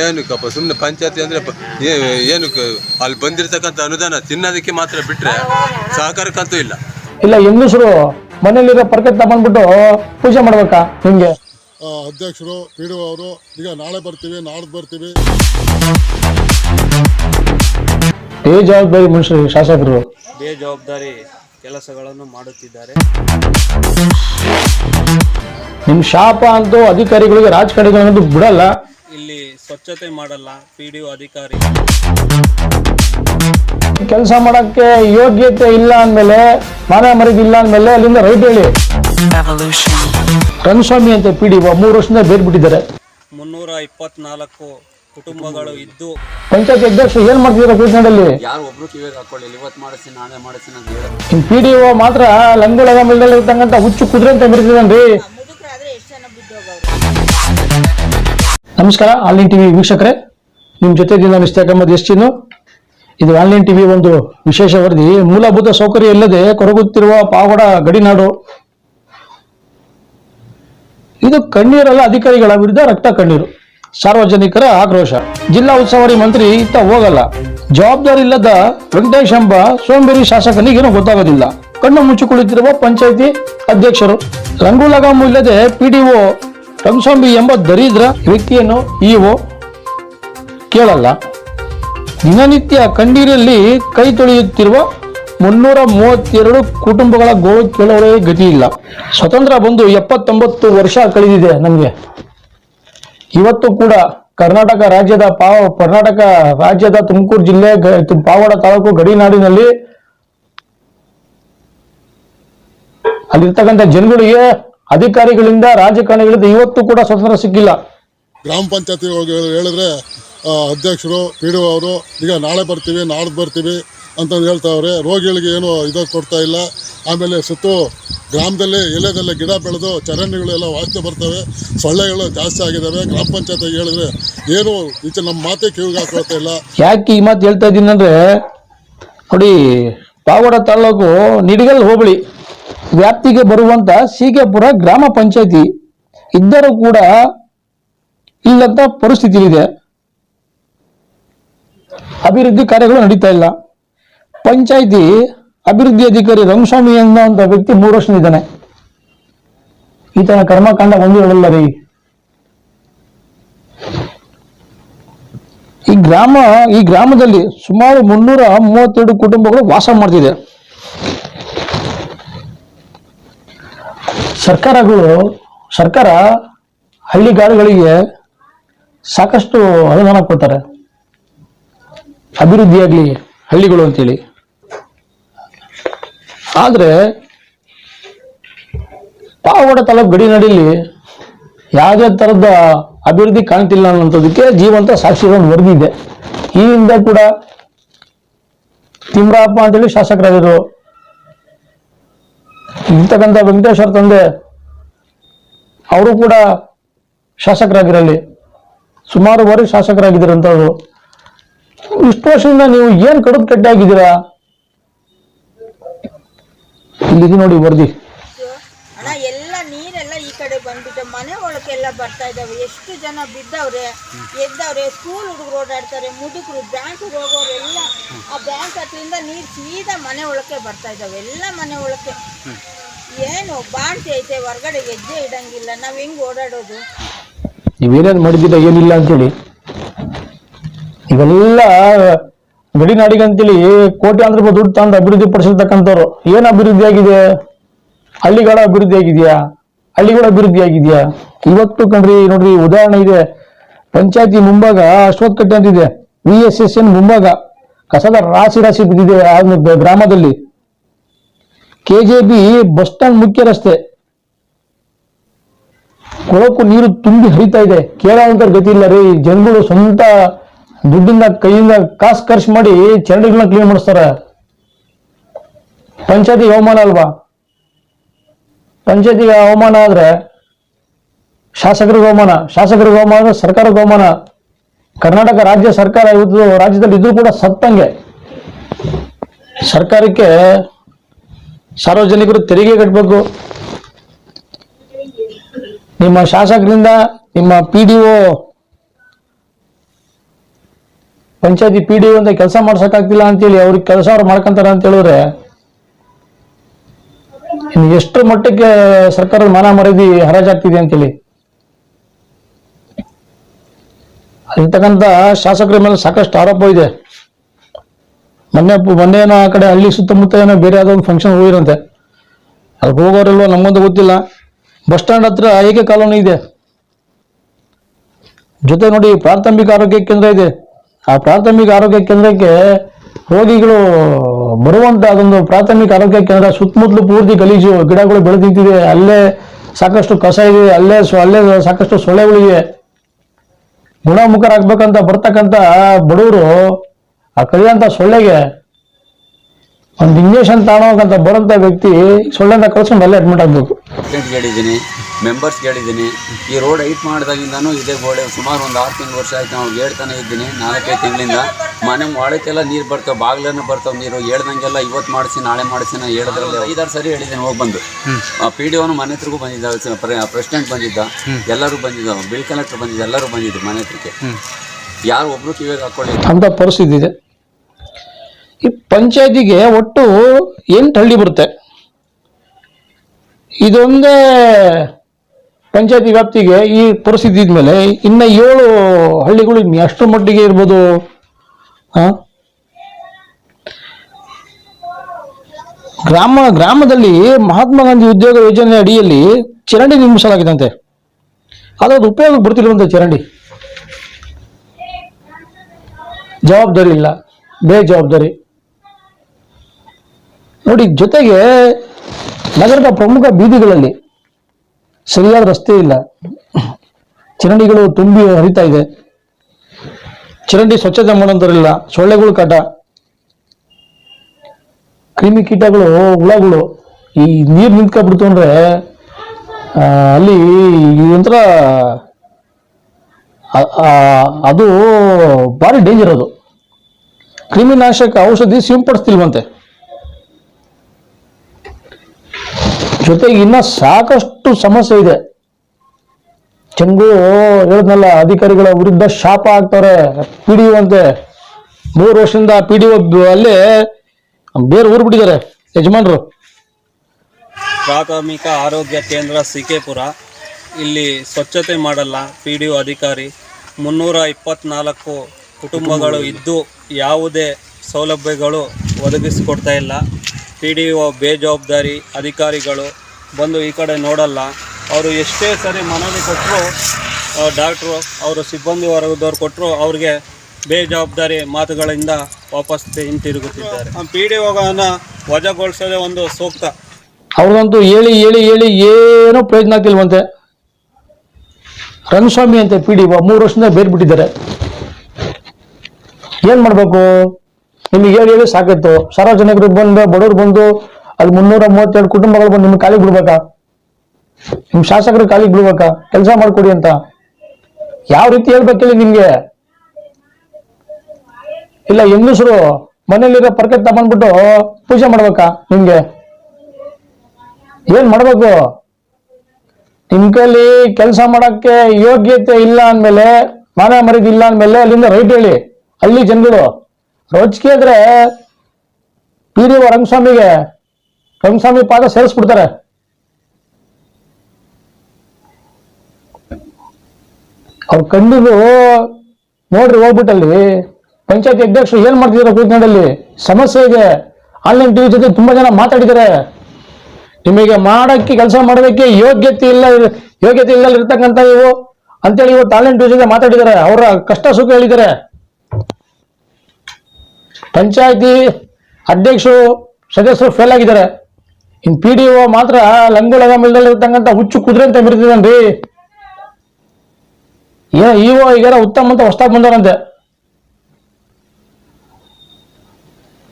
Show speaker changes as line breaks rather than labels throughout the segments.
ಏನಕ್ಕಪ್ಪ ಸುಮ್ಮನೆ ಪಂಚಾಯತಿ ಅಂದ್ರೆ ಏನಕ್ಕೆ ಅಲ್ಲಿ ಬಂದಿರತಕ್ಕಂಥ ಅನುದಾನ ತಿನ್ನೋದಕ್ಕೆ ಮಾತ್ರ ಬಿಟ್ರೆ ಸಹಕಾರಕ್ಕಂತೂ ಇಲ್ಲ.
ಇಲ್ಲ ಹೆಂಗಸರು ಮನೇಲಿರೋ ಪರ್ಕೆ ತಗೊಂಡ್ಬಿಟ್ಟು ಪೂಜೆ ಮಾಡ್ಬೇಕಾ
ಹಿಂಗೆ ಅಧ್ಯಕ್ಷರು ಪಿ ಡಿ ಅವರು ಈಗ ನಾಳೆ ಬರ್ತೀವಿ ನಾಡ್ದು ಬರ್ತೀವಿ.
ಬೇಜವಾಬ್ದಾರಿ ಮನುಷ್ಯರು ಶಾಸಕರು.
ಬೇಜವಾಬ್ದಾರಿ ಕೆಲಸಗಳನ್ನು ಮಾಡುತ್ತಿದ್ದಾರೆ.
ನಿಮ್ ಶಾಪ ಅಂತೂ ಅಧಿಕಾರಿಗಳಿಗೆ ರಾಜಕಾರಣಿಗಳನ್ನಂತೂ ಬಿಡಲ್ಲ.
ಸ್ವಚ್ಛತೆ ಮಾಡಲ್ಲ ಪಿ ಡಿ ಅಧಿಕಾರಿ.
ಕೆಲಸ ಮಾಡಕ್ಕೆ ಯೋಗ್ಯತೆ ಇಲ್ಲ ಅಂದ್ಮೇಲೆ ಮಾನ ಮರ್ಯಾದೆ ಇಲ್ಲ ಅಂದ್ಮೇಲೆ ಅಲ್ಲಿಂದ ರೈಟ್ ಹೇಳಿ. ರಂಗಸ್ವಾಮಿ ಅಂತ ಪಿ ಡಿ ಮೂರು ವರ್ಷದಿಂದ ಬೇರ್ ಬಿಟ್ಟಿದ್ದಾರೆ.
ಮುನ್ನೂರ ಇಪ್ಪತ್ನಾಲ್ಕು ಕುಟುಂಬಗಳು ಇದ್ದು
ಪಂಚಾಯತ್ ಅಧ್ಯಕ್ಷ ಏನ್ ಮಾಡ್ತಿದ್ರು ಕೂತ್ಕೊಂಡಲ್ಲಿ?
ಯಾರು ಒಬ್ರು ಕಿವಿಗೆ ಹಾಕೊಳ್ಳಿಲ್ಲ ಇವತ್ತು ಮಾಡಿಸ್ತೀನಿ ನಾಳೆ ಮಾಡಿಸ್ತೀನಿ ಅಂತ ಹೇಳಿ.
ಪಿ ಡಿ ಮಾತ್ರ ಲಂಗೋಳಗ ಮೇಲೆ ಇರ್ತಕ್ಕಂಥ ಹುಚ್ಚು ಕುದುರೆ ಅಂತ ಮೆರೆದಿದ್ದಾನ್ರಿ ನಮಸ್ಕಾರ, ಆನ್ಲೈನ್ ಟಿವಿ ವೀಕ್ಷಕರೇ. ನಿಮ್ಮ ಜೊತೆ ದಿನ ಮಿಸ್ಟೇಕ್ ಅಹಮದ್ ಎಸ್ಟಿನು ಇದು ಆನ್ಲೈನ್ ಟಿವಿ ಒಂದು ವಿಶೇಷ ವರದಿ. ಮೂಲಭೂತ ಸೌಕರ್ಯ ಇಲ್ಲದೆ ಕೊರಗುತ್ತಿರುವ ಪಾವಗಡ ಗಡಿನಾಡು ಇದು ಕಣ್ಣೀರಲ್ಲ ಅಧಿಕಾರಿಗಳ ವಿರುದ್ಧ ರಕ್ತ ಕಣ್ಣೀರು. ಸಾರ್ವಜನಿಕರ ಆಕ್ರೋಶ. ಜಿಲ್ಲಾ ಉಸ್ತುವಾರಿ ಮಂತ್ರಿ ಇತ್ತ ಹೋಗಲ್ಲ. ಜವಾಬ್ದಾರಿ ಇಲ್ಲದ ವೆಂಕಟೇಶ್ ಎಂಬ ಸೋಂಬೇರಿ ಶಾಸಕನಿಗೇನು ಗೊತ್ತಾಗೋದಿಲ್ಲ. ಕಣ್ಣು ಮುಚ್ಚಿಕೊಳ್ಳುತ್ತಿರುವ ಪಂಚಾಯಿತಿ ಅಧ್ಯಕ್ಷರು. ರಂಗು ಲಗಾಮು ಇಲ್ಲದೆ ಪಿಡಿಒ ರಂಗಸ್ವಾಮಿ ಎಂಬ ದರಿದ್ರ ವ್ಯಕ್ತಿಯನ್ನು ಇವು ಕೇಳಲ್ಲ. ದಿನನಿತ್ಯ ಕಣ್ಣೀರಲ್ಲಿ ಕೈ ತೊಳೆಯುತ್ತಿರುವ ಮುನ್ನೂರ ಮೂವತ್ತೆರಡು ಕುಟುಂಬಗಳ ಗೋಳು ಕೇಳೋರೇ ಗತಿ ಇಲ್ಲ. ಸ್ವತಂತ್ರ ಬಂದು ಎಪ್ಪತ್ತೊಂಬತ್ತು ವರ್ಷ ಕಳೆದಿದೆ ನಮಗೆ. ಇವತ್ತು ಕೂಡ ಕರ್ನಾಟಕ ರಾಜ್ಯದ ಪಾವ, ಕರ್ನಾಟಕ ರಾಜ್ಯದ ತುಮಕೂರು ಜಿಲ್ಲೆ ಪಾವಡ ತಾಲೂಕು ಗಡಿನಾಡಿನಲ್ಲಿ ಅಲ್ಲಿರ್ತಕ್ಕಂಥ ಜನಗಳಿಗೆ ಅಧಿಕಾರಿಗಳಿಂದ ರಾಜಕಾರಣಿಗಳಿಂದ ಇವತ್ತು ಕೂಡ ಸ್ವತಂತ್ರ ಸಿಕ್ಕಿಲ್ಲ.
ಗ್ರಾಮ ಪಂಚಾಯತಿ ಹೋಗಿ ಹೇಳಿದ್ರೆ ಅಧ್ಯಕ್ಷರು ಪಿ ಡಿ ಅವರು ಈಗ ನಾಳೆ ಬರ್ತೀವಿ ನಾಡ್ದು ಬರ್ತೀವಿ ಅಂತಂದು ಹೇಳ್ತಾವ್ರೆ. ರೋಗಿಗಳಿಗೆ ಏನು ಇದು ಕೊಡ್ತಾ ಇಲ್ಲ. ಆಮೇಲೆ ಸುತ್ತು ಗ್ರಾಮದಲ್ಲಿ ಎಲೆದೆಲ್ಲ ಗಿಡ ಬೆಳೆದು ಚರಂಡಿಗಳೆಲ್ಲ ವಾಸನೆ ಬರ್ತವೆ. ಸೊಳ್ಳೆಗಳು ಜಾಸ್ತಿ ಆಗಿದ್ದಾವೆ ಗ್ರಾಮ ಪಂಚಾಯತಿಗೆ ಹೇಳಿದ್ರೆ ಏನು ಈಚೆ ನಮ್ಮ ಮಾತೆ ಕಿವಿಗೆ ಹಾಕೊಳ್ತಾ ಇಲ್ಲ.
ಯಾಕೆ ಈ ಮಾತು ಹೇಳ್ತಾ ಇದ್ದೀನಿ ಅಂದರೆ ನೋಡಿ ಪಾವಡ ತಾಲೂಕು ನಿಡಿಗಲ್ ಹೋಬಳಿ. ವ್ಯಾಪ್ತಿಗೆ ಬರುವಂತ ಸೀಗೆಪುರ ಗ್ರಾಮ ಪಂಚಾಯತಿ ಇದ್ದರೂ ಕೂಡ ಇಲ್ಲಂತ ಪರಿಸ್ಥಿತಿ ಇದೆ ಅಭಿವೃದ್ಧಿ ಕಾರ್ಯಗಳು ನಡೀತಾ ಇಲ್ಲ. ಪಂಚಾಯತಿ ಅಭಿವೃದ್ಧಿ ಅಧಿಕಾರಿ ರಂಗಸ್ವಾಮಿ ಅಂತ ವ್ಯಕ್ತಿ ಮೂರು ವರ್ಷ ಇದ್ದಾನೆ. ಈತನ ಕರ್ಮಕಾಂಡ ಒಂದು ಹೇಳಲ್ಲ ರೀ. ಈ ಗ್ರಾಮ, ಈ ಗ್ರಾಮದಲ್ಲಿ ಸುಮಾರು ಮುನ್ನೂರ ಮೂವತ್ತೆರಡು ಕುಟುಂಬಗಳು ವಾಸ ಮಾಡ್ತಿದೆ. ಸರ್ಕಾರಗಳು, ಸರ್ಕಾರ ಹಳ್ಳಿಗಾಡುಗಳಿಗೆ ಸಾಕಷ್ಟು ಅನುದಾನ ಕೊಡ್ತಾರೆ. ಅಭಿವೃದ್ಧಿಯಾಗಲಿ ಹಳ್ಳಿಗಳು ಅಂತೇಳಿ. ಆದರೆ ಪಾವಗಡ ತಾಲೂಕು ಗಡಿನಾಡಿಲಿ ಯಾವುದೇ ತರದ ಅಭಿವೃದ್ಧಿ ಕಾಣ್ತಿಲ್ಲ ಅನ್ನೋಂಥದ್ದಕ್ಕೆ ಜೀವಂತ ಸಾಕ್ಷಿಗಳನ್ನು ಒಂದು ವರದಿ ಇದೆ ಈ ಹಿಂದೆ ಕೂಡ ತಿಮ್ರಪ್ಪ ಅಂತೇಳಿ ಶಾಸಕರಾಗಿದ್ರು. ಇರ್ತಕ್ಕಂಥ ವೆಂಕಟೇಶ್ವರ ತಂದೆ, ಅವರು ಕೂಡ ಶಾಸಕರಾಗಿರಲಿ. ಸುಮಾರು ಬಾರಿ ಶಾಸಕರಾಗಿದ್ದೀರಂಥವ್ರು ಇಷ್ಟು ವರ್ಷದಿಂದ ನೀವು ಏನ್ ಕಡುಬು ಕಟ್ಟಾಗಿದ್ದೀರಾ ಇಲ್ಲಿದೆ ನೋಡಿ ವರದಿ
ಅಣ್ಣ ಎಲ್ಲ ನೀರೆಲ್ಲ ಈ ಕಡೆ ಬಂದ್ಬಿಟ್ಟು ಮನೆ ಒಳಗೆಲ್ಲ ಬರ್ತಾ ಇದ್ದಾವೆ. ಎಷ್ಟು ಜನ ಬಿದ್ದವ್ರೆ, ಎದ್ದವ್ರೆ ಸ್ಕೂಲ್ ಹುಡುಗರು ಓಡಾಡ್ತಾರೆ, ಮುದುಕರು, ಬ್ಯಾಂಕ್ಗೆ ಹೋಗೋರು ಎಲ್ಲ ಆ ಬ್ಯಾಂಕ್ ಹತ್ರಿಂದ ನೀರು ಸೀದಾ ಮನೆ ಒಳಕ್ಕೆ ಬರ್ತಾ ಇದ್ದಾವೆ. ಎಲ್ಲ ಮನೆ ಒಳಕ್ಕೆ. ಏನು, ಬಾಣ್ತಿ ಐತೆ, ಹೊರಗಡೆ ಹೆಜ್ಜೆ ಇಡಂಗಿಲ್ಲ. ನಾವ್ ಹೆಂಗ್ ಓಡಾಡೋದು?
ನೀವೇನೇನು ಮಾಡಿದ್ದೀರ, ಏನಿಲ್ಲ ಅಂತೇಳಿ. ಇವೆಲ್ಲ ಗಡಿನಾಡಿಗಂತೇಳಿ ಕೋಟ್ಯಾಂತರ ರೂಪಾಯಿ ದುಡ್ಡು ತಂದು ಅಭಿವೃದ್ಧಿ ಪಡಿಸಿರ್ತಕ್ಕಂಥವ್ರು. ಏನ್ ಅಭಿವೃದ್ಧಿ ಆಗಿದೆ? ಹಳ್ಳಿಗಳ ಅಭಿವೃದ್ಧಿ ಆಗಿದೆಯಾ? ಹಳ್ಳಿಗಳ ಅಭಿವೃದ್ಧಿ ಆಗಿದೆಯಾ? ಇವತ್ತು ಕಣ್ರಿ, ನೋಡ್ರಿ, ಉದಾಹರಣೆ ಇದೆ. ಪಂಚಾಯತಿ ಮುಂಭಾಗ ಅಶ್ವತ್ಕಟ್ಟೆ ಅಂತಿದೆ. ವಿ ಎಸ್ ಎಸ್ ಎನ್ ಮುಂಭಾಗ. ಕಸದ ರಾಶಿ ರಾಶಿ ಬಿದ್ದಿದೆ ಆ ಗ್ರಾಮದಲ್ಲಿ. ಕೆಜೆಬಿ ಬಸ್ ಸ್ಟ್ಯಾಂಡ್ ಮುಖ್ಯ ರಸ್ತೆ. ಕೊಳಕು ನೀರು ತುಂಬಿ ಹರಿತಾ ಇದೆ. ಕೇಳೋಂತ ಗತಿ ಇಲ್ಲ ರೀ. ಜನಗಳು ಸ್ವಂತ ದುಡ್ಡಿಂದ, ಕೈಯಿಂದ ಕಾಸು ಖರ್ಚು ಮಾಡಿ ಚರಂಡಿಗಳನ್ನ ಕ್ಲೀನ್ ಮಾಡಿಸ್ತಾರ. ಪಂಚಾಯತಿ ಅವಮಾನ ಅಲ್ವಾ? ಪಂಚಾಯತಿಗೆ ಅವಮಾನ ಆದ್ರೆ ಶಾಸಕರಿಗೆ ಅವಮಾನ ಶಾಸಕರಿಗೆ ಅವಮಾನ ಆದ್ರೆ ಸರ್ಕಾರಕ್ಕೆ ಅವಮಾನ. ಕರ್ನಾಟಕ ರಾಜ್ಯ ಸರ್ಕಾರ ಇವತ್ತು ರಾಜ್ಯದಲ್ಲಿ ಇದ್ರೂ ಕೂಡ ಸತ್ತಂಗೆ. ಸರ್ಕಾರಕ್ಕೆ ಸಾರ್ವಜನಿಕರು ತೆರಿಗೆ ಕಟ್ಟಬೇಕು ನಿಮ್ಮ ಶಾಸಕರಿಂದ ನಿಮ್ಮ ಪಿ ಡಿ ಒ ಪಂಚಾಯತಿ ಪಿ ಡಿ ಅಂತ ಕೆಲಸ ಮಾಡ್ಸಕ್ಕಾಗ್ತಿಲ್ಲ ಅಂತೇಳಿ ಅವ್ರಿಗೆ ಕೆಲಸ ಅವ್ರು ಮಾಡ್ಕೊಂತಾರ ಅಂತ ಹೇಳಿದ್ರೆ ಇನ್ನು ಎಷ್ಟರ ಮಟ್ಟಕ್ಕೆ ಸರ್ಕಾರದ ಮಾನ ಮರದಿ ಹರಾಜಾಗ್ತಿದೆ ಅಂತೇಳಿ. ಅಲ್ಲಿರ್ತಕ್ಕಂಥ ಶಾಸಕರ ಮೇಲೆ ಸಾಕಷ್ಟು ಆರೋಪ ಇದೆ. ಮೊನ್ನೆ ಮೊನ್ನೆ ಏನೋ ಆ ಕಡೆ ಹಳ್ಳಿ ಸುತ್ತಮುತ್ತ ಏನೋ ಬೇರೆ ಯಾವುದೋ ಒಂದು ಫಂಕ್ಷನ್ ಹೋಗಿರಂತೆ. ಅಲ್ಲಿ ಹೋಗೋರಿಲ್ವೋ ನಮಗಂತೂ ಗೊತ್ತಿಲ್ಲ. ಬಸ್ ಸ್ಟ್ಯಾಂಡ್ ಹತ್ರ ಏಕೆ ಕಾಲೋನಿ ಇದೆ? ಜೊತೆ ನೋಡಿ ಪ್ರಾಥಮಿಕ ಆರೋಗ್ಯ ಕೇಂದ್ರ ಇದೆ. ಆ ಪ್ರಾಥಮಿಕ ಆರೋಗ್ಯ ಕೇಂದ್ರಕ್ಕೆ ರೋಗಿಗಳು ಬರುವಂತ ಅದೊಂದು ಪ್ರಾಥಮಿಕ ಆರೋಗ್ಯ ಕೇಂದ್ರ ಸುತ್ತಮುತ್ತಲು ಪೂರ್ತಿ ಗಲೀಜು ಗಿಡಗಳು ಬೆಳೆದಿದ್ದಿದೆ. ಅಲ್ಲೇ ಸಾಕಷ್ಟು ಕಸ ಇದೆ, ಅಲ್ಲೇ ಅಲ್ಲೇ ಸಾಕಷ್ಟು ಸೊಳ್ಳೆಗಳಿವೆ ಗುಣಮುಖರಾಗ್ಬೇಕಂತ ಬರ್ತಕ್ಕಂಥ ಬಡವರು ಆ ಕಲಿಯಂತ ಸೊಳ್ಳೆಗೆ ಒಂದು ಇಂಜೆಕ್ಷನ್ ತಗೊಳಕಂತ ಬರೋಂಥ ವ್ಯಕ್ತಿ ಸೊಳ್ಳೆಯಿಂದ ಕಳ್ಸ್ಕೊಂಡು ಅಲ್ಲೇ ಅಡ್ಮಿಟ್ ಆಗ್ಬೇಕು.
ಪ್ರೆಸಿಡೆಂಟ್ಗೆ ಹೇಳಿದ್ದೀನಿ ಮೆಂಬರ್ಸ್ಗೆ ಹೇಳಿದ್ದೀನಿ ಈ ರೋಡ್ ಐಟ್ ಮಾಡಿದಾಗಿಂದನೂ ಇದೇ ಗೋಡೆ ಸುಮಾರು ಒಂದು ಆರು ತಿಂಗಳು ವರ್ಷ ಆಯ್ತು ನಾವು ಹೇಳ್ತಾನೆ ಇದ್ದೀನಿ ನಾಲ್ಕೈದು ತಿಂಗಳಿಂದ. ಮನೆ ಒಳಕ್ಕೆಲ್ಲ ನೀರು ಬರ್ತಾವೆ ಬಾಗ್ಲನ್ನು ಬರ್ತಾವೆ ನೀರು. ಹೇಳ್ದಂಗೆಲ್ಲ ಇವತ್ತು ಮಾಡಿಸಿ ನಾಳೆ ಮಾಡಿಸಿ ನಾನು ಹೇಳಿದ್ರಲ್ಲಿ ಐದಾರು ಸರಿ ಹೇಳಿದ್ದೀನಿ ಹೋಗಿ ಬಂದು. ಪಿ ಡಿ ಒನು ಮನೆ ಹತ್ರಗೂ ಬಂದಿದ್ದ ಪ್ರೆಸಿಡೆಂಟ್ ಬಂದಿದ್ದ. ಎಲ್ಲರೂ ಬಂದಿದ್ದ ಬಿಲ್ ಕಲೆಕ್ಟರ್ ಬಂದಿದ್ದ ಎಲ್ಲರೂ ಬಂದಿದ್ರು ಮನೆ ಹತ್ರಕ್ಕೆ. ಯಾರು ಒಬ್ರು ಕಿವಿಗೆ ಹಾಕೊಳ್ಳಿ
ಅಂತ ಪರಿಸ್ಥಿತಿ ಇದೆ. ಈ ಪಂಚಾಯತಿಗೆ ಒಟ್ಟು ಎಂಟು ಹಳ್ಳಿ ಬರುತ್ತೆ. ಇದೊಂದೇ ಪಂಚಾಯತಿ ವ್ಯಾಪ್ತಿಗೆ ಈ ಪರಿಸ್ಥಿತಿ ಇದ್ಮೇಲೆ ಇನ್ನ ಏಳು ಹಳ್ಳಿಗಳು ಅಷ್ಟರ ಮಟ್ಟಿಗೆ ಇರ್ಬೋದು? ಗ್ರಾಮ, ಗ್ರಾಮದಲ್ಲಿ ಮಹಾತ್ಮ ಗಾಂಧಿ ಉದ್ಯೋಗ ಯೋಜನೆ ಅಡಿಯಲ್ಲಿ ಚರಂಡಿ ನಿರ್ಮಿಸಲಾಗಿದಂತೆ ಆದರೆ ಅದು ಉಪಯೋಗ ಬರ್ತಿರುವಂತ ಚರಂಡಿ? ಜವಾಬ್ದಾರಿ ಇಲ್ಲ, ಬೇಜವಾಬ್ದಾರಿ. ನೋಡಿ ಜೊತೆಗೆ ನಗರದ ಪ್ರಮುಖ ಬೀದಿಗಳಲ್ಲಿ ಸರಿಯಾದ ರಸ್ತೆ ಇಲ್ಲ. ಚರಂಡಿಗಳು ತುಂಬಿ ಹರಿತಾ ಇದೆ. ಚರಂಡಿ ಸ್ವಚ್ಛತೆ ಮಾಡೋಂಥವ್ರಿಲ್ಲ ಸೊಳ್ಳೆಗಳು ಕಾಟ. ಕ್ರಿಮಿ ಕೀಟಗಳು, ಹುಳಗಳು, ಈ ನೀರು ನಿಂತ್ಕೊಬಿಡ್ತು ಅಂದ್ರೆ ಅಲ್ಲಿ ಒಂಥರ ಅದು ಭಾರಿ ಡೇಂಜರ್ ಅದು. ಕ್ರಿಮಿನಾಶಕ ಔಷಧಿ ಸಿಂಪಡಿಸ್ತಿಲ್ವಂತೆ. ಜೊತೆಗೆ ಇನ್ನ ಸಾಕಷ್ಟು ಸಮಸ್ಯೆ ಇದೆ. ಚೆಂಗು ಹೇಳದ್ನಲ್ಲ, ಅಧಿಕಾರಿಗಳ ವಿರುದ್ಧ ಶಾಪ ಆಗ್ತಾರೆ ಪಿ ಡಿ ಅಂತೆ. ಮೂರು ವರ್ಷದಿಂದ ಪಿ ಡಿ ಅಲ್ಲಿ ಬೇರೆ ಊರು ಬಿಟ್ಟಿದ್ದಾರೆ ಯಜಮಾನ್ರು.
ಪ್ರಾಥಮಿಕ ಆರೋಗ್ಯ ಕೇಂದ್ರ ಸಿಕೆಪುರ ಇಲ್ಲಿ ಸ್ವಚ್ಛತೆ ಮಾಡಲ್ಲ ಪಿ ಡಿ ಒ ಅಧಿಕಾರಿ. ಮುನ್ನೂರ ಇಪ್ಪತ್ನಾಲ್ಕು ಕುಟುಂಬಗಳು ಇದ್ದು ಯಾವುದೇ ಸೌಲಭ್ಯಗಳು ಒದಗಿಸಿಕೊಡ್ತಾ ಇಲ್ಲ. ಪಿ ಡಿ ಒ ಬೇಜವಾಬ್ದಾರಿ ಅಧಿಕಾರಿಗಳು ಬಂದು ಈ ಕಡೆ ನೋಡಲ್ಲ. ಅವರು ಎಷ್ಟೇ ಸರಿ ಮನವಿ ಕೊಟ್ಟರು ಡಾಕ್ಟ್ರು ಅವರು ಸಿಬ್ಬಂದಿ ವರ್ಗದವ್ರು ಕೊಟ್ಟರು ಅವ್ರಿಗೆ ಬೇಜವಾಬ್ದಾರಿ ಮಾತುಗಳಿಂದ ವಾಪಸ್ ಹಿಂತಿರುಗುತ್ತಿದ್ದಾರೆ. ಪಿ ಡಿ ಒಗನ ವಜಾಗೊಳಿಸೋದೇ ಒಂದು ಸೂಕ್ತ.
ಅವ್ರಿಗಂತೂ ಹೇಳಿ ಹೇಳಿ ಹೇಳಿ ಏನೂ ಪ್ರಯೋಜನ ಆಗ್ತಿಲ್ವಂತೆ. ರಂಗಸ್ವಾಮಿ ಅಂತ ಪಿ ಡಿ ಮೂರು ವರ್ಷದಿಂದ ಬೇರೆ ಬಿಟ್ಟಿದ್ದಾರೆ. ಏನ್ ಮಾಡ್ಬೇಕು? ನಿಮಗೆ ಹೇಳಿ ಹೇಳಿ ಸಾಕಿತ್ತು. ಸಾರ್ವಜನಿಕರು ಬಂದು ಬಡವರು ಬಂದು ಅಲ್ಲಿ ಮುನ್ನೂರ ಮೂವತ್ತೆರಡು ಕುಟುಂಬಗಳು ಬಂದು ನಿಮ್ಗೆ ಕಾಲಿಗೆ ಬಿಡ್ಬೇಕಾ ನಿಮ್ ಶಾಸಕರು ಕಾಲಿಗೆ ಬಿಡ್ಬೇಕಾ ಕೆಲಸ ಮಾಡ್ಕೊಡಿ ಅಂತ. ಯಾವ ರೀತಿ ಹೇಳ್ಬೇಕಿಲ್ಲ ಹೇಳಿ ನಿಮ್ಗೆ? ಇಲ್ಲ, ಹೆಂಗಸರು ಮನೇಲಿರೋ ಪರ್ಕೆ ತಗೊಂಡ್ಬಿಟ್ಟು ಪೂಜೆ ಮಾಡ್ಬೇಕಾ ನಿಮ್ಗೆ? ಏನ್ ಮಾಡ್ಬೇಕು? ನಿಮ್ ಕೈಲಿ ಕೆಲಸ ಮಾಡಕ್ಕೆ ಯೋಗ್ಯತೆ ಇಲ್ಲ ಅಂದ್ಮೇಲೆ, ಮಾನ ಮರ್ಯಾದೆ ಇಲ್ಲ ಅಂದ್ಮೇಲೆ ಅಲ್ಲಿಂದ ರೈಟ್ ಹೇಳಿ. ಅಲ್ಲಿ ಜನಗಳು. ರೋಚಿಕೆ ಅಂದ್ರೆ ಪಿ ಡಿ ರಂಗಸ್ವಾಮಿಗೆ ರಂಗಸ್ವಾಮಿ ಪಾದ ಸೇರಿಸ್ಬಿಡ್ತಾರೆ. ಅವ್ರು ಕಂಡಿದ್ದು ನೋಡ್ರಿ ಹೋಗ್ಬಿಟ್ಟಲ್ಲಿ, ಪಂಚಾಯತಿ ಅಧ್ಯಕ್ಷರು ಏನ್ ಮಾಡ್ತಿದಾರೆ ಕೂತ್ಕೊಂಡಲ್ಲಿ, ಸಮಸ್ಯೆ ಇದೆ. ಆನ್ಲೈನ್ ಟಿವಿ ಜೊತೆ ತುಂಬಾ ಜನ ಮಾತಾಡಿದ್ದಾರೆ. ನಿಮಗೆ ಮಾಡಕ್ಕೆ ಕೆಲಸ ಮಾಡೋದಕ್ಕೆ ಯೋಗ್ಯತೆ ಇಲ್ಲ ಯೋಗ್ಯತೆ ಇಲ್ಲ ಇರ್ತಕ್ಕಂಥ ಇವು ಅಂತೇಳಿ ಇವತ್ತು ಟಿವಿ ಜೊತೆ ಮಾತಾಡಿದ್ದಾರೆ. ಅವರ ಕಷ್ಟ ಸುಖ ಹೇಳಿದ್ದಾರೆ. ಪಂಚಾಯತಿ ಅಧ್ಯಕ್ಷರು, ಸದಸ್ಯರು ಫೇಲ್ ಆಗಿದ್ದಾರೆ. ಇನ್ ಪಿ ಡಿ ಒ ಮಾತ್ರ ಲಂಗೊಳಗ ಮಿಲ್ದಲ್ಲಿ ಇರ್ತಕ್ಕಂಥ ಹುಚ್ಚು ಕುದುರೆ ಅಂತ ಮೆರೆದಿದ್ದಾನ್ರಿ ಏ ಇಒ ಈಗ ಉತ್ತಮ ಅಂತ ಹೊಸ್ದಾಗ್ ಬಂದವರಂತೆ.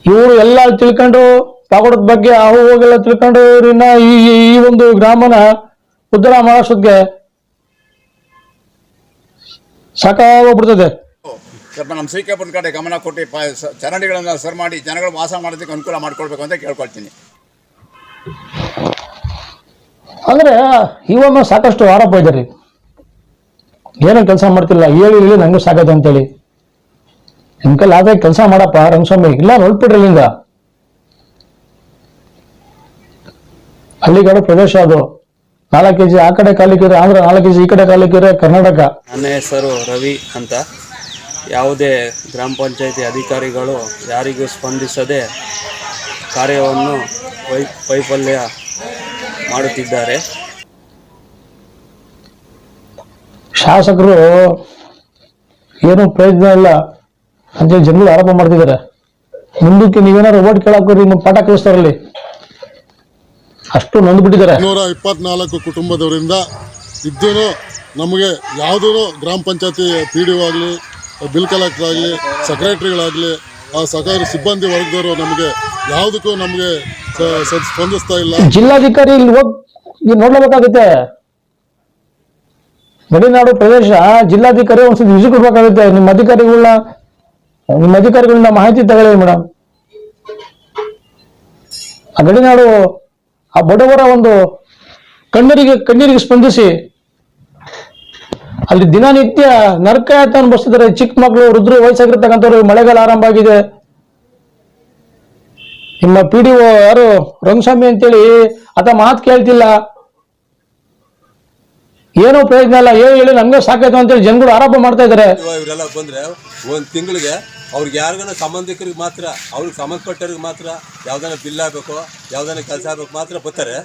ಇವರು ಎಲ್ಲ ತಿಳ್ಕೊಂಡು ಪಾಗೋಡದ ಬಗ್ಗೆ ಆ ಹೋಗೆಲ್ಲ ತಿಳ್ಕೊಂಡು ಇವ್ರನ್ನ ಈ, ಈ- ಒಂದು ಗ್ರಾಮನ ಉದ್ಧಾರ ಮಾಡೋಷ್ಟೊತ್ತಿಗೆ ಸಾಕಾಗೋಗ್ಬಿಡ್ತದೆ
ಸ್ವಲ್ಪ ನಮ್ಮ ಶ್ರೀಕಾಪುರದ ಕಡೆ ಗಮನ ಕೊಟ್ಟು ಸ- ಚರಂಡಿಗಳನ್ನು ಸರ್ ಮಾಡಿ, ಜನಗಳು ವಾಸ ಮಾಡೋದಕ್ಕೆ ಅನುಕೂಲ ಮಾಡ್ಕೊಳ್ಬೇಕು ಅಂತ ಕೇಳ್ಕೊಳ್ತೀನಿ.
ಅಂದ್ರೆ ಇವಾಗ ಸಾಕಷ್ಟು ಆರೋಪ ಇದೆ ರೀ ಏನೋ ಕೆಲಸ ಮಾಡ್ತಿಲ್ಲ ಹೇಳಿ ಹೇಳಿ, ನಂಗೂ ಸಾಕತ್ತೆ ಅಂತೇಳಿ. ನಿಮ್ ಕೈಲಿ ಆದ್ರೆ ಕೆಲಸ ಮಾಡಪ್ಪ, ರಂಗಸ್ವಾಮಿ. ಇಲ್ಲ, ನೋಡ್ಬಿಡ್ರಿ ಇಲ್ಲಿಂದ ಹಳ್ಳಿಗಾಡು ಪ್ರದೇಶ ಅದು. ನಾಲ್ಕು ಕೆಜಿ, ಆ ಕಡೆ ಕಾಲಿಕ್ಕಿದ್ರೆ ಆಂಧ್ರ ನಾಲ್ಕು ಕೆಜಿ, ಈ ಕಡೆ ಕಾಲಿಕ್ಕಿದ್ರೆ ಕರ್ನಾಟಕ.
ನನ್ನ ಹೆಸರು ರವಿ ಅಂತ. ಯಾವುದೇ ಗ್ರಾಮ ಪಂಚಾಯತಿ ಅಧಿಕಾರಿಗಳು ಯಾರಿಗೂ ಸ್ಪಂದಿಸದೆ ಕಾರ್ಯವನ್ನು ವೈ ವೈಫಲ್ಯ ಮಾಡುತ್ತಿದ್ದಾರೆ.
ಶಾಸಕರು ಏನು ಪ್ರಯೋಜನ ಇಲ್ಲ ಅಂತ ಜನರು ಆರೋಪ ಮಾಡ್ತಿದ್ದಾರೆ. ಮುಂದಕ್ಕೆ ನೀವೇನಾದ್ರು ಓಟ್ ಕೇಳಾಕೋರಿ ನಿಮ್ಮ ಪಾಠ ಕಲಿಸ್ತಾರಲ್ಲಿ ಅಷ್ಟು ನೊಂದ್ಬಿಟ್ಟಿದ್ದಾರೆ.
ನೂರ ಇಪ್ಪತ್ನಾಲ್ಕು ಕುಟುಂಬದವರಿಂದ ಇದ್ದೂ ನಮಗೆ ಯಾವುದೂ ಗ್ರಾಮ ಪಂಚಾಯತಿ ಪಿ ಡಿ ಒ ಆಗಲಿ ಬಿಲ್ ಕಲೆಕ್ಟರ್ ಆಗಲಿ ಸೆಕ್ರೆಟ್ರಿಗಳಾಗಲಿ ಆ ಸಹಕಾರಿ ಸಿಬ್ಬಂದಿ ವರ್ಗದವರು ನಮಗೆ ಯಾವುದಕ್ಕೂ ನಮಗೆ ಸ್ಪಂದಿಸ್ತಾ ಇಲ್ಲ.
ಜಿಲ್ಲಾಧಿಕಾರಿ ಇಲ್ಲಿ ಹೋಗಿ ನೋಡ್ಲೇಬೇಕಾಗುತ್ತೆ. ಗಡಿನಾಡು ಪ್ರದೇಶ, ಜಿಲ್ಲಾಧಿಕಾರಿ ಒಂದ್ಸತಿ ವಿಸಿಟ್ ಕೊಡ್ಬೇಕಾಗುತ್ತೆ. ನಿಮ್ಮ ಅಧಿಕಾರಿಗಳನ್ನ ನಿಮ್ಮ ಅಧಿಕಾರಿಗಳನ್ನ ಮಾಹಿತಿ ತಗೊಳ್ಳಿ ಮೇಡಮ್. ಆ ಗಡಿನಾಡು ಆ ಬಡವರ ಒಂದು ಕಣ್ಣರಿಗೆ ಕಣ್ಣೀರಿಗೆ ಸ್ಪಂದಿಸಿ. ಅಲ್ಲಿ ದಿನನಿತ್ಯ ನರಕಯಾತ ಅನುಭವಿಸ್ತಿದ್ದಾರೆ. ಚಿಕ್ಕ ಮಕ್ಕಳು ವೃದ್ಧರು, ವಯಸ್ಸಾಗಿರ್ತಕ್ಕಂಥವ್ರು, ಮಳೆಗಾಲ ಆರಂಭ ಆಗಿದೆ. ನಿಮ್ಮ ಪಿ ಡಿ ಒ ಯಾರು? ರಂಗಸ್ವಾಮಿ ಅಂತೇಳಿ ಆತ ಮಾತು ಕೇಳ್ತಿಲ್ಲ. ಏನೋ ಪ್ರಯೋಜನ ಇಲ್ಲ. ಏ, ಹೇಳಿ ನಮ್ಗೆ ಸಾಕಾಯ್ತು ಅಂತೇಳಿ ಜನಗಳು ಆರೋಪ ಮಾಡ್ತಾ ಇದ್ದಾರೆ.
ಇವರೆಲ್ಲ ಬಂದ್ರೆ ಒಂದ್ ತಿಂಗಳಿಗೆ ಅವ್ರಿಗೆ ಯಾರಿಗಾನ ಸಂಬಂಧಿಕರಿಗೆ ಮಾತ್ರ, ಅವ್ರಿಗೆ ಸಂಬಂಧಪಟ್ಟವ್ರಿಗೆ ಮಾತ್ರ ಯಾವ್ದಾನ ಬಿಲ್ ಆಗಬೇಕು ಯಾವ್ದಾನ ಕೆಲಸ ಆಗ್ಬೇಕು ಮಾತ್ರ ಬರ್ತಾರೆ.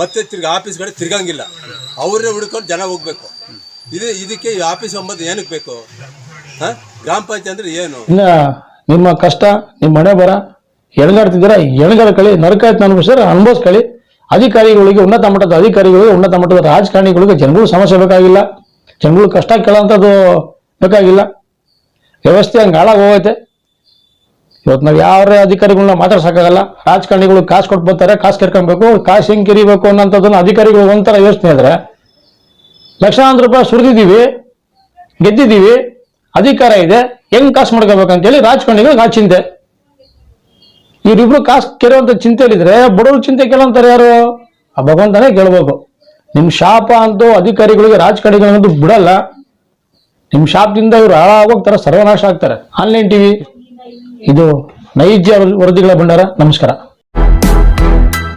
ಮತ್ತೆ ತಿರ್ಗಿ ಆಫೀಸ್ ತಿರ್ಗಂಗಿಲ್ಲ. ಅವರೇ ಹುಡ್ಕೊಂಡು ಜನ ಹೋಗ್ಬೇಕು. ಇದು ಇದಕ್ಕೆ ಆಫೀಸ್ ಸಂಬಂಧ ಏನಕ್ಕೆ ಬೇಕು? ಗ್ರಾಮ ಪಂಚಾಯತ್ ಅಂದ್ರೆ ಏನು?
ಇಲ್ಲ ನಿಮ್ಮ ಕಷ್ಟ, ನಿಮ್ಮ ಮನೆ ಬರ ಎಣಗಾಡ್ತಿದ್ದೀರಾ ಎಣಗಾಡ್ಕೊಳ್ಳಿ ನರಕಾಯ್ತು ಅನುಭವಿಸಿದ್ರೆ ಅನುಭವಿಸ್ಕೊಳ್ಳಿ ಅಧಿಕಾರಿಗಳಿಗೆ, ಉನ್ನತ ಮಟ್ಟದ ಅಧಿಕಾರಿಗಳಿಗೆ, ಉನ್ನತ ಮಟ್ಟದ ರಾಜಕಾರಣಿಗಳಿಗೆ ಜನಗಳು ಸಮಸ್ಯೆ ಬೇಕಾಗಿಲ್ಲ. ಜನಗಳು ಕಷ್ಟ ಕೇಳೋಂಥದ್ದು ಬೇಕಾಗಿಲ್ಲ. ವ್ಯವಸ್ಥೆ ಹಂಗೆ ಹಾಳಾಗಿ ಹೋಗೈತೆ. ಇವತ್ತು ನಾವು ಯಾವ ಅಧಿಕಾರಿಗಳನ್ನ ಮಾತಾಡ್ಸೋಕ್ಕಾಗಲ್ಲ. ರಾಜಕಾರಣಿಗಳು ಕಾಸು ಕೊಟ್ಟು ಬರ್ತಾರೆ, ಕಾಸು ಕೆರ್ಕೊಬೇಕು ಕಾಸು ಹೆಂಗೆ ಕಿರಿಬೇಕು ಅನ್ನೋಂಥದ್ದನ್ನು ಅಧಿಕಾರಿಗಳು ಒಂಥರ ಯೋಚನೆ ಇದ್ರೆ ಲಕ್ಷಾಂತರ ರೂಪಾಯಿ ಸುರಿದಿದ್ದೀವಿ ಗೆದ್ದಿದ್ದೀವಿ, ಅಧಿಕಾರ ಇದೆ, ಹೆಂಗ್ ಕಾಸು ಮಾಡ್ಕೋಬೇಕಂತೇಳಿ ರಾಜಕಾರಣಿಗಳಿಗೆ ಆ ಚಿಂತೆ. ಇವರಿಬ್ರು ಕಾಸು ಕೆರೆಯುವಂತ ಚಿಂತೆಯಲ್ಲಿದ್ರೆ ಬಡವ್ರ ಚಿಂತೆ ಕೇಳಂತಾರೆ ಯಾರು? ಆ ಭಗವಂತನೇ ಕೇಳ್ಬೇಕು. ನಿಮ್ ಶಾಪ ಅಂತೂ ಅಧಿಕಾರಿಗಳಿಗೆ ರಾಜಕಾರಣಿಗಳಂತೂ ಬಿಡಲ್ಲ. ನಿಮ್ ಶಾಪದಿಂದ ಇವ್ರು ಹಾಳಾಗೋಗ್ತಾರೆ ಸರ್ವನಾಶ ಆಗ್ತಾರೆ. Online TV. ಇದು ನೈಜ ವರದಿಗಳ ಭಂಡಾರ. ನಮಸ್ಕಾರ.